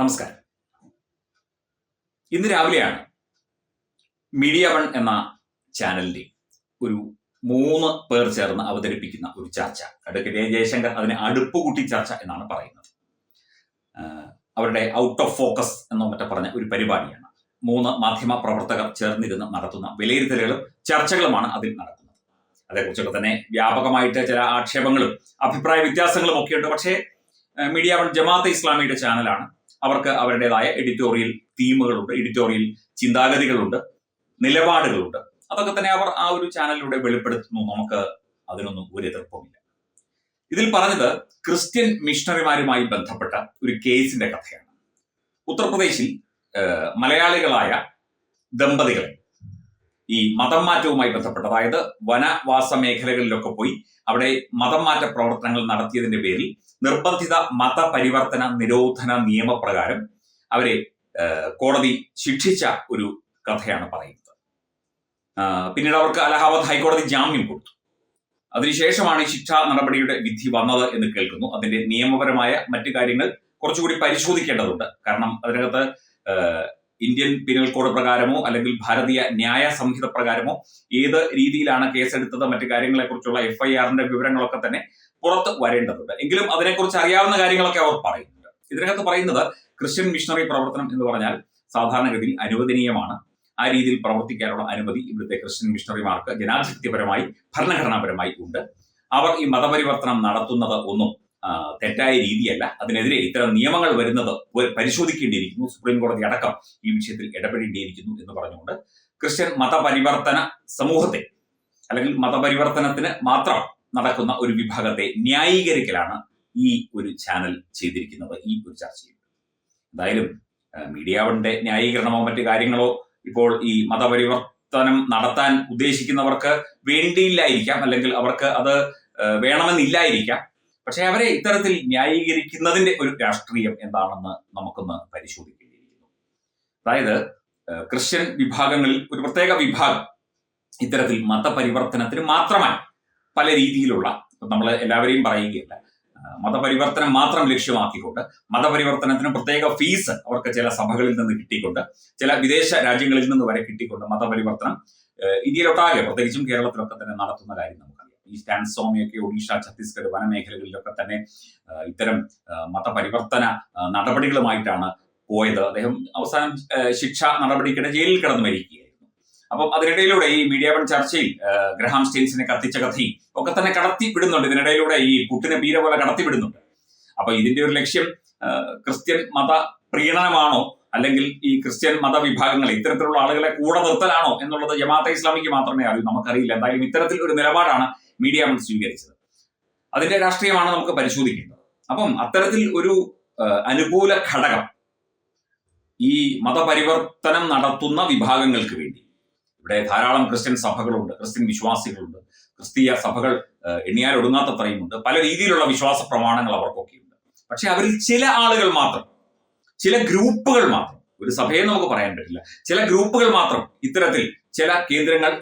നമസ്കാരം. ഇന്ന് രാവിലെയാണ് മീഡിയ വൺ എന്ന ചാനലിന്റെ ഒരു മൂന്ന് പേർ ചേർന്ന് അവതരിപ്പിക്കുന്ന ഒരു ചർച്ച. എ ജയശങ്കർ അതിനെ അടുപ്പ് അടുപ്പുകൂട്ടി ചർച്ച എന്നാണ് പറയുന്നത്. അവരുടെ ഔട്ട് ഓഫ് ഫോക്കസ് എന്നോ മറ്റോ പറഞ്ഞ ഒരു പരിപാടിയാണ്. മൂന്ന് മാധ്യമ പ്രവർത്തകർ ചേർന്നിരുന്ന് നടത്തുന്ന വിലയിരുത്തലുകളും ചർച്ചകളുമാണ് അതിൽ നടക്കുന്നത്. അതേക്കുറിച്ചൊക്കെ തന്നെ വ്യാപകമായിട്ട് ചില ആക്ഷേപങ്ങളും അഭിപ്രായ വ്യത്യാസങ്ങളും ഒക്കെ ഉണ്ട്. പക്ഷേ മീഡിയ വൺ ജമാഅത്തെ ഇസ്ലാമിയുടെ ചാനലാണ് അവർക്ക് അവരുടേതായ എഡിറ്റോറിയൽ തീമുകളുണ്ട് എഡിറ്റോറിയൽ ചിന്താഗതികളുണ്ട് നിലപാടുകളുണ്ട്. അതൊക്കെ തന്നെ അവർ ആ ഒരു ചാനലിലൂടെ വെളിപ്പെടുത്തുന്നു. നമുക്ക് അതിനൊന്നും ഒരു എതിർപ്പുമില്ല. ഇതിൽ പറഞ്ഞത് ക്രിസ്ത്യൻ മിഷണറിമാരുമായി ബന്ധപ്പെട്ട ഒരു കേസിന്റെ കഥയാണ്. ഉത്തർപ്രദേശിൽ മലയാളികളായ ദമ്പതികൾ ഈ മതം മാറ്റവുമായി ബന്ധപ്പെട്ട് അതായത് വനവാസ മേഖലകളിലൊക്കെ പോയി അവിടെ മതം മാറ്റ പ്രവർത്തനങ്ങൾ നടത്തിയതിന്റെ പേരിൽ നിർബന്ധിത മതപരിവർത്തന നിരോധന നിയമപ്രകാരം അവരെ കോടതി ശിക്ഷിച്ച ഒരു കഥയാണ് പറയുന്നത്. പിന്നീട് അവർക്ക് അലഹാബാദ് ഹൈക്കോടതി ജാമ്യം കൊടുത്തു. അതിനുശേഷമാണ് ഈ ശിക്ഷാ നടപടിയുടെ വിധി വന്നത് എന്ന് കേൾക്കുന്നു. അതിന്റെ നിയമപരമായ മറ്റു കാര്യങ്ങൾ കുറച്ചുകൂടി പരിശോധിക്കേണ്ടതുണ്ട്. കാരണം അതിനകത്ത് ഇന്ത്യൻ പിനൽ കോഡ് പ്രകാരമോ അല്ലെങ്കിൽ ഭാരതീയ ന്യായ സംഹിത പ്രകാരമോ ഏത് രീതിയിലാണ് കേസെടുത്തത് മറ്റു കാര്യങ്ങളെ കുറിച്ചുള്ള എഫ് ഐ ആറിന്റെ വിവരങ്ങളൊക്കെ തന്നെ പുറത്ത് വരേണ്ടതുണ്ട്. എങ്കിലും അതിനെക്കുറിച്ച് അറിയാവുന്ന കാര്യങ്ങളൊക്കെ അവർ പറയുന്നുണ്ട്. ഇതിനകത്ത് പറയുന്നത് ക്രിസ്ത്യൻ മിഷണറി പ്രവർത്തനം എന്ന് പറഞ്ഞാൽ സാധാരണഗതിയിൽ അനുവദനീയമാണ്. ആ രീതിയിൽ പ്രവർത്തിക്കാനുള്ള അനുമതി ഇവിടുത്തെ ക്രിസ്ത്യൻ മിഷണറിമാർക്ക് ജനാധിപത്യപരമായി ഭരണഘടനാപരമായി ഉണ്ട്. അവർ ഈ മതപരിവർത്തനം നടത്തുന്നത് ഒന്നും തെറ്റായ രീതിയല്ല. അതിനെതിരെ ഇത്തരം നിയമങ്ങൾ വരുന്നത് പരിശോധിക്കേണ്ടിയിരിക്കുന്നു. സുപ്രീം കോടതി അടക്കം ഈ വിഷയത്തിൽ ഇടപെടേണ്ടിയിരിക്കുന്നു എന്ന് പറഞ്ഞുകൊണ്ട് ക്രിസ്ത്യൻ മതപരിവർത്തന സമൂഹത്തെ അല്ലെങ്കിൽ മതപരിവർത്തനത്തിന് മാത്രം നടക്കുന്ന ഒരു വിഭാഗത്തെ ന്യായീകരിക്കലാണ് ഈ ഒരു ചാനൽ ചെയ്തിരിക്കുന്നത് ഈ ഒരു ചർച്ചയിൽ. എന്തായാലും മീഡിയ വണ്ണിന്റെ ന്യായീകരണമോ മറ്റു കാര്യങ്ങളോ ഇപ്പോൾ ഈ മതപരിവർത്തനം നടത്താൻ ഉദ്ദേശിക്കുന്നവർക്ക് വേണ്ടിയില്ലായിരിക്കാം അല്ലെങ്കിൽ അവർക്ക് അത് വേണമെന്നില്ലായിരിക്കാം. പക്ഷെ അവരെ ഇത്തരത്തിൽ ന്യായീകരിക്കുന്നതിന്റെ ഒരു രാഷ്ട്രീയം എന്താണെന്ന് നമുക്കൊന്ന് പരിശോധിക്കേണ്ടിയിരിക്കുന്നു. അതായത് ക്രിസ്ത്യൻ വിഭാഗങ്ങളിൽ ഒരു പ്രത്യേക വിഭാഗം ഇത്തരത്തിൽ മതപരിവർത്തനത്തിന് മാത്രമായി പല രീതിയിലുള്ള നമ്മൾ എല്ലാവരെയും പറയുകയല്ല മതപരിവർത്തനം മാത്രം ലക്ഷ്യമാക്കിക്കൊണ്ട് മതപരിവർത്തനത്തിന് പ്രത്യേക ഫീസ് അവർക്ക് ചില സഭകളിൽ നിന്ന് കിട്ടിക്കൊണ്ട് ചില വിദേശ രാജ്യങ്ങളിൽ നിന്ന് വരെ കിട്ടിക്കൊണ്ട് മതപരിവർത്തനം ഇന്ത്യയിലൊട്ടാകെ പ്രത്യേകിച്ചും കേരളത്തിലൊക്കെ തന്നെ നടത്തുന്ന കാര്യം നമുക്കറിയാം. ഈ സ്റ്റാൻസോമിയൊക്കെ ഒഡീഷ ഛത്തീസ്ഗഡ് വനമേഖലകളിലൊക്കെ തന്നെ ഇത്തരം മതപരിവർത്തന നടപടികളുമായിട്ടാണ് പോയത്. അദ്ദേഹം അവസാനം ശിക്ഷ നടപടിക്കിടെ ജയിലിൽ കിടന്നു മരിക്കുകയായിരുന്നു. അപ്പം അതിനിടയിലൂടെ ഈ മീഡിയ വൺ ചർച്ചയിൽ ഗ്രഹാം സ്റ്റെയിൻസിനെ കത്തിച്ച കഥയും ഒക്കെ തന്നെ കടത്തി ഇതിനിടയിലൂടെ ഈ പുട്ടിനെ പീര പോലെ കടത്തി അപ്പൊ ഇതിന്റെ ഒരു ലക്ഷ്യം ക്രിസ്ത്യൻ മത പ്രീണനമാണോ? അല്ലെങ്കിൽ ഈ ക്രിസ്ത്യൻ മതവിഭാഗങ്ങൾ ഇത്തരത്തിലുള്ള ആളുകളെ കൂടെ നിർത്തലാണോ? എന്നുള്ളത് ജമാഅത്തെ ഇസ്ലാമിക്ക് മാത്രമേ അറിയൂ. നമുക്കറിയില്ല. എന്തായാലും ഇത്തരത്തിൽ ഒരു നിലപാടാണ് മീഡിയ വൺ സ്വീകരിച്ചത്. അതിന്റെ രാഷ്ട്രീയമാണ് നമുക്ക് പരിശോധിക്കേണ്ടത്. അപ്പം അത്തരത്തിൽ ഒരു അനുകൂല ഘടകം ഈ മതപരിവർത്തനം നടത്തുന്ന വിഭാഗങ്ങൾക്ക് വേണ്ടി ഇവിടെ ധാരാളം ക്രിസ്ത്യൻ സഭകളുണ്ട് ക്രിസ്ത്യൻ വിശ്വാസികളുണ്ട് ക്രിസ്തീയ സഭകൾ എണ്ണിയാൽ ഒടുങ്ങാത്തത്രയുമുണ്ട് പല രീതിയിലുള്ള വിശ്വാസ പ്രമാണങ്ങൾ അവർക്കൊക്കെയുണ്ട്. പക്ഷെ അവരിൽ ചില ആളുകൾ മാത്രം ചില ഗ്രൂപ്പുകൾ മാത്രം ഒരു സഭയെ നമുക്ക് പറയാൻ പറ്റില്ല ചില ഗ്രൂപ്പുകൾ മാത്രം ഇത്തരത്തിൽ ചില കേന്ദ്രങ്ങൾ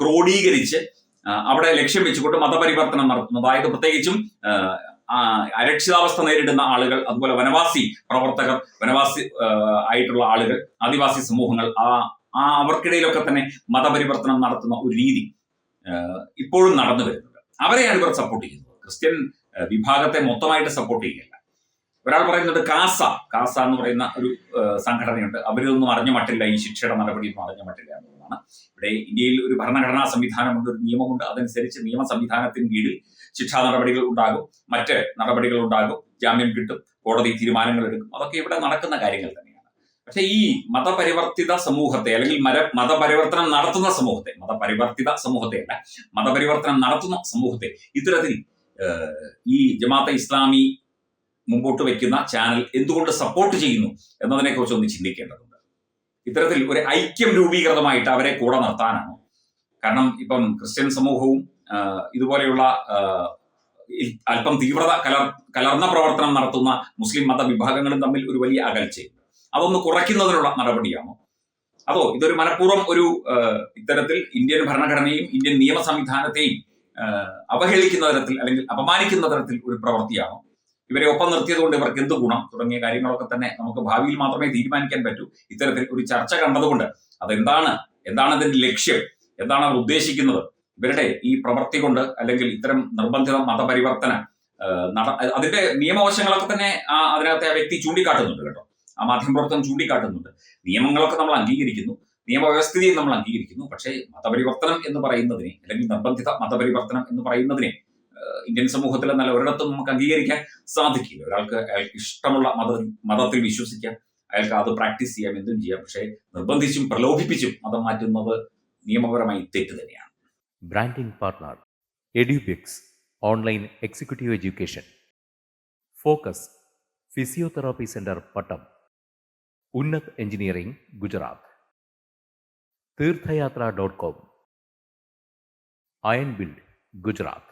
ക്രോഡീകരിച്ച് അവിടെ ലക്ഷ്യം വെച്ചുകൊണ്ട് മതപരിവർത്തനം നടത്തുന്നു അതായത് പ്രത്യേകിച്ചും അരക്ഷിതാവസ്ഥ നേരിടുന്ന ആളുകൾ അതുപോലെ വനവാസി പ്രവർത്തകർ വനവാസി ആയിട്ടുള്ള ആളുകൾ ആദിവാസി സമൂഹങ്ങൾ ആ ആ അവർക്കിടയിലൊക്കെ തന്നെ മതപരിവർത്തനം നടത്തുന്ന ഒരു രീതി ഇപ്പോഴും നടന്നു വരുന്നുണ്ട്. അവരെയാണ് ഇവർ സപ്പോർട്ട് ചെയ്യുന്നത്. ക്രിസ്ത്യൻ വിഭാഗത്തെ മൊത്തമായിട്ട് സപ്പോർട്ട് ചെയ്യുകയല്ല. ഒരാൾ പറയുന്നത് കാസ കാസ എന്ന് പറയുന്ന ഒരു സംഘടനയുണ്ട്. അവരിതൊന്നും അറിഞ്ഞ മട്ടില്ല ഈ ശിക്ഷയുടെ നടപടിയൊന്നും അറിഞ്ഞ മട്ടില്ല എന്നുള്ളതാണ് ഇവിടെ ഇന്ത്യയിൽ ഒരു ഭരണഘടനാ സംവിധാനമുണ്ട് ഒരു നിയമമുണ്ട്. അതനുസരിച്ച് നിയമ സംവിധാനത്തിന് കീഴിൽ ശിക്ഷാ നടപടികൾ ഉണ്ടാകും. മറ്റ് നടപടികൾ ഉണ്ടാകും. ജാമ്യം കിട്ടും കോടതി തീരുമാനങ്ങൾ എടുക്കും. അതൊക്കെ ഇവിടെ നടക്കുന്ന കാര്യങ്ങൾ തന്നെയാണ്. പക്ഷേ ഈ മതപരിവർത്തിത സമൂഹത്തെ അല്ലെങ്കിൽ മര മതപരിവർത്തനം നടത്തുന്ന സമൂഹത്തെ മതപരിവർത്തിത സമൂഹത്തെ അല്ല മതപരിവർത്തനം നടത്തുന്ന സമൂഹത്തെ ഇത്തരത്തിൽ ഈ ജമാഅത്തെ ഇസ്ലാമി മുമ്പോട്ട് വയ്ക്കുന്ന ചാനൽ എന്തുകൊണ്ട് സപ്പോർട്ട് ചെയ്യുന്നു എന്നതിനെക്കുറിച്ച് ഒന്ന് ചിന്തിക്കേണ്ടതുണ്ട്. ഇത്തരത്തിൽ ഒരു ഐക്യം രൂപീകൃതമായിട്ട് അവരെ കൂടെ നിർത്താനാണ്. കാരണം ഇപ്പം ക്രിസ്ത്യൻ സമൂഹവും ഇതുപോലെയുള്ള അല്പം തീവ്രത കലർ കലർന്ന പ്രവർത്തനം നടത്തുന്ന മുസ്ലിം മതവിഭാഗങ്ങളും തമ്മിൽ ഒരു വലിയ അകൽച്ചയുണ്ട്. അതൊന്ന് കുറയ്ക്കുന്നതിനുള്ള നടപടിയാണോ? അതോ ഇതൊരു മനഃപൂർവം ഒരു ഇത്തരത്തിൽ ഇന്ത്യൻ ഭരണഘടനയും ഇന്ത്യൻ നിയമ സംവിധാനത്തെയും അവഹേളിക്കുന്ന തരത്തിൽ അല്ലെങ്കിൽ അപമാനിക്കുന്ന തരത്തിൽ ഒരു പ്രവൃത്തിയാണോ? ഇവരെ ഒപ്പം നിർത്തിയത് കൊണ്ട് ഇവർക്ക് എന്ത് ഗുണം തുടങ്ങിയ കാര്യങ്ങളൊക്കെ തന്നെ നമുക്ക് ഭാവിയിൽ മാത്രമേ തീരുമാനിക്കാൻ പറ്റൂ. ഇത്തരത്തിൽ ഒരു ചർച്ച കണ്ടതുകൊണ്ട് അതെന്താണ്? എന്താണ് അതിന്റെ ലക്ഷ്യം? എന്താണ് അവർ ഉദ്ദേശിക്കുന്നത്? ഇവരുടെ ഈ പ്രവൃത്തി കൊണ്ട് അല്ലെങ്കിൽ ഇത്തരം നിർബന്ധിത മതപരിവർത്തന അതിന്റെ നിയമവശങ്ങളൊക്കെ തന്നെ ആ അതിനകത്തെ ആ വ്യക്തി ചൂണ്ടിക്കാട്ടുന്നുണ്ട് കേട്ടോ. ആ മാധ്യമപ്രവർത്തനം ചൂണ്ടിക്കാട്ടുന്നുണ്ട്. നിയമങ്ങളൊക്കെ നമ്മൾ അംഗീകരിക്കുന്നു. നിയമവ്യവസ്ഥിതിയെ നമ്മൾ അംഗീകരിക്കുന്നു. പക്ഷേ മതപരിവർത്തനം എന്ന് പറയുന്നതിനെ അല്ലെങ്കിൽ നിർബന്ധിത മതപരിവർത്തനം എന്ന് പറയുന്നതിനെ ഇന്ത്യൻ സമൂഹത്തിൽ നല്ല ഒരിടത്തും നമുക്ക് അംഗീകരിക്കാൻ സാധിക്കില്ല. ഒരാൾക്ക് അയാൾക്ക് ഇഷ്ടമുള്ള മത മതത്തിൽ വിശ്വസിക്കാം. അയാൾക്ക് അത് പ്രാക്ടീസ് ചെയ്യാം എന്തും ചെയ്യാം. പക്ഷേ നിർബന്ധിച്ചും പ്രലോഭിപ്പിച്ചും മതം മാറ്റുന്നത് നിയമപരമായി തെറ്റ് തന്നെയാണ്. Branding partner Edubix online executive education focus physiotherapy centre Pattam Unnat engineering Gujarat Teerthayatra dot com iron build Physiotherapy